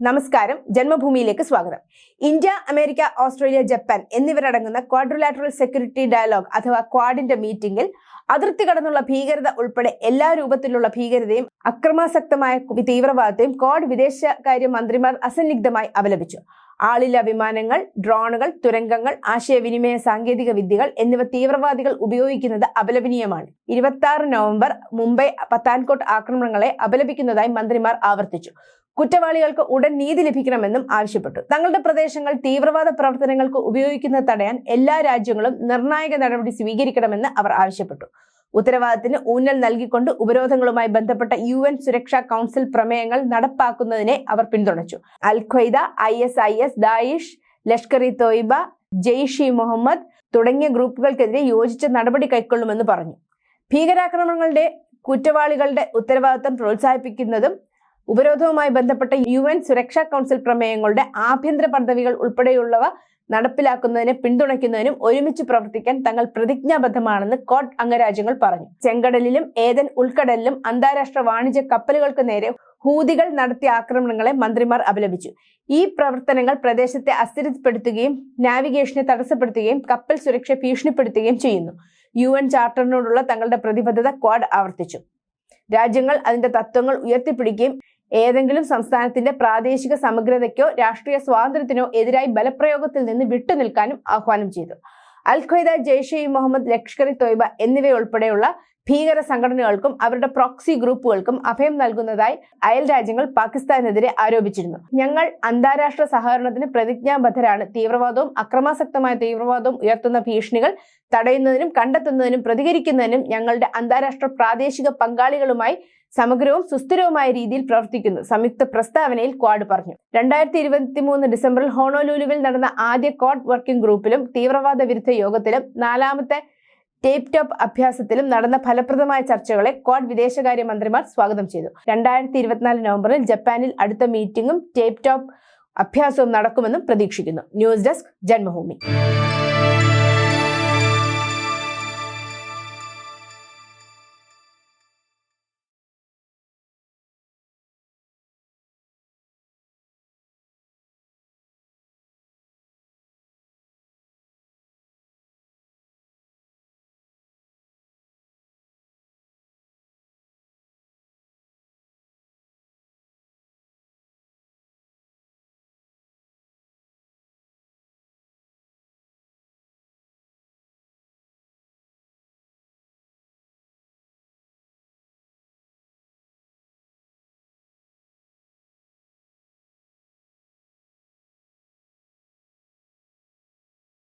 നമസ്കാരം. ജന്മഭൂമിയിലേക്ക് സ്വാഗതം. ഇന്ത്യ അമേരിക്ക ഓസ്ട്രേലിയ ജപ്പാൻ എന്നിവരടങ്ങുന്ന ക്വാഡ്രിലാറ്ററൽ സെക്യൂരിറ്റി ഡയലോഗ് അഥവാ ക്വാഡിന്റെ മീറ്റിംഗിൽ അതിർത്തി കടന്നുള്ള ഭീകരത ഉൾപ്പെടെ എല്ലാ രൂപത്തിലുള്ള ഭീകരതയും അക്രമാസക്തമായ തീവ്രവാദത്തെയും ക്വാഡ് വിദേശകാര്യ മന്ത്രിമാർ അസന്നിഗ്ധമായി അപലപിച്ചു. ആളില്ല വിമാനങ്ങൾ ഡ്രോണുകൾ തുരങ്കങ്ങൾ ആശയവിനിമയ സാങ്കേതിക വിദ്യകൾ എന്നിവ തീവ്രവാദികൾ ഉപയോഗിക്കുന്നത് അപലപനീയമാണ്. ഇരുപത്തി നവംബർ മുംബൈ പത്താൻകോട്ട് ആക്രമണങ്ങളെ അപലപിക്കുന്നതായി മന്ത്രിമാർ ആവർത്തിച്ചു. കുറ്റവാളികൾക്ക് ഉടൻ നീതി ലഭിക്കണമെന്നും ആവശ്യപ്പെട്ടു. തങ്ങളുടെ പ്രദേശങ്ങൾ തീവ്രവാദ പ്രവർത്തനങ്ങൾക്ക് ഉപയോഗിക്കുന്നത് തടയാൻ എല്ലാ രാജ്യങ്ങളും നിർണായക നടപടി സ്വീകരിക്കണമെന്ന് അവർ ആവശ്യപ്പെട്ടു. ഉത്തരവാദിത്തത്തിന് ഊന്നൽ നൽകിക്കൊണ്ട് ഉപരോധങ്ങളുമായി ബന്ധപ്പെട്ട യു എൻ സുരക്ഷാ കൗൺസിൽ പ്രമേയങ്ങൾ നടപ്പാക്കുന്നതിനെ അവർ പിന്തുണച്ചു. Al Qaeda I S I S Daesh Lashkar e Taiba Jaishe Mohammed തുടങ്ങിയ ഗ്രൂപ്പുകൾക്കെതിരെ യോജിച്ച നടപടി കൈക്കൊള്ളുമെന്ന് പറഞ്ഞു. ഭീകരാക്രമണങ്ങളുടെ കുറ്റവാളികളുടെ ഉത്തരവാദിത്തം പ്രോത്സാഹിപ്പിക്കുന്നതും ഉപരോധവുമായി ബന്ധപ്പെട്ട യു എൻ സുരക്ഷാ കൗൺസിൽ പ്രമേയങ്ങളുടെ ആഭ്യന്തര പദവികൾ ഉൾപ്പെടെയുള്ളവ നടപ്പിലാക്കുന്നതിനെ പിന്തുണയ്ക്കുന്നതിനും ഒരുമിച്ച് പ്രവർത്തിക്കാൻ തങ്ങൾ പ്രതിജ്ഞാബദ്ധമാണെന്ന് കോട്ട് അംഗരാജ്യങ്ങൾ പറഞ്ഞു. ചെങ്കടലിലും ഏതൻ ഉൾക്കടലിലും അന്താരാഷ്ട്ര വാണിജ്യ കപ്പലുകൾക്ക് നേരെ ഹൂതികൾ നടത്തിയ ആക്രമണങ്ങളെ മന്ത്രിമാർ അപലപിച്ചു. ഈ പ്രവർത്തനങ്ങൾ പ്രദേശത്തെ അസ്ഥിരപ്പെടുത്തുകയും നാവിഗേഷനെ തടസ്സപ്പെടുത്തുകയും കപ്പൽ സുരക്ഷ ഭീഷണിപ്പെടുത്തുകയും ചെയ്യുന്നു. യു എൻ ചാർട്ടറിനോടുള്ള തങ്ങളുടെ പ്രതിബദ്ധത ക്വാഡ് ആവർത്തിച്ചു. രാജ്യങ്ങൾ അതിന്റെ തത്വങ്ങൾ ഉയർത്തിപ്പിടിക്കുകയും ഏതെങ്കിലും സംസ്ഥാനത്തിന്റെ പ്രാദേശിക സമഗ്രതയ്ക്കോ രാഷ്ട്രീയ സ്വാതന്ത്ര്യത്തിനോ എതിരായി ബലപ്രയോഗത്തിൽ നിന്ന് വിട്ടുനിൽക്കാനും ആഹ്വാനം ചെയ്തു. അൽ ഖ്വയ്ദ ജെയ്ഷെ ഇ മുഹമ്മദ് ലഷ്കർ ഇ തോയ്ബ എന്നിവയുൾപ്പെടെയുള്ള ഭീകര സംഘടനകൾക്കും അവരുടെ പ്രോക്സി ഗ്രൂപ്പുകൾക്കും അഭയം നൽകുന്നതായി അയൽ രാജ്യങ്ങൾ പാകിസ്ഥാനെതിരെ ആരോപിച്ചിരുന്നു. ഞങ്ങൾ അന്താരാഷ്ട്ര സഹകരണത്തിന് പ്രതിജ്ഞാബദ്ധരാണ്. തീവ്രവാദവും അക്രമാസക്തമായ തീവ്രവാദവും ഉയർത്തുന്ന ഭീഷണികൾ തടയുന്നതിനും കണ്ടെത്തുന്നതിനും പ്രതികരിക്കുന്നതിനും ഞങ്ങളുടെ അന്താരാഷ്ട്ര പ്രാദേശിക പങ്കാളികളുമായി സമഗ്രവും സുസ്ഥിരവുമായ രീതിയിൽ പ്രവർത്തിക്കുന്നു. സംയുക്ത പ്രസ്താവനയിൽ ക്വാഡ് പറഞ്ഞു. രണ്ടായിരത്തി ഇരുപത്തി മൂന്ന് ഡിസംബറിൽ ഹോണോലൂലുവിൽ നടന്ന ആദ്യ ക്വാഡ് വർക്കിംഗ് ഗ്രൂപ്പിലും തീവ്രവാദ വിരുദ്ധ യോഗത്തിലും നാലാമത്തെ ടേപ്പ് ടോപ്പ് അഭ്യാസത്തിലും നടന്ന ഫലപ്രദമായ ചർച്ചകളെ ക്വാഡ് വിദേശകാര്യ മന്ത്രിമാർ സ്വാഗതം ചെയ്തു. രണ്ടായിരത്തി ഇരുപത്തിനാല് നവംബറിൽ ജപ്പാനിൽ അടുത്ത മീറ്റിംഗും ടേപ്പ് ടോപ്പ് അഭ്യാസവും നടക്കുമെന്നും പ്രതീക്ഷിക്കുന്നു. News desk Janmabhumi.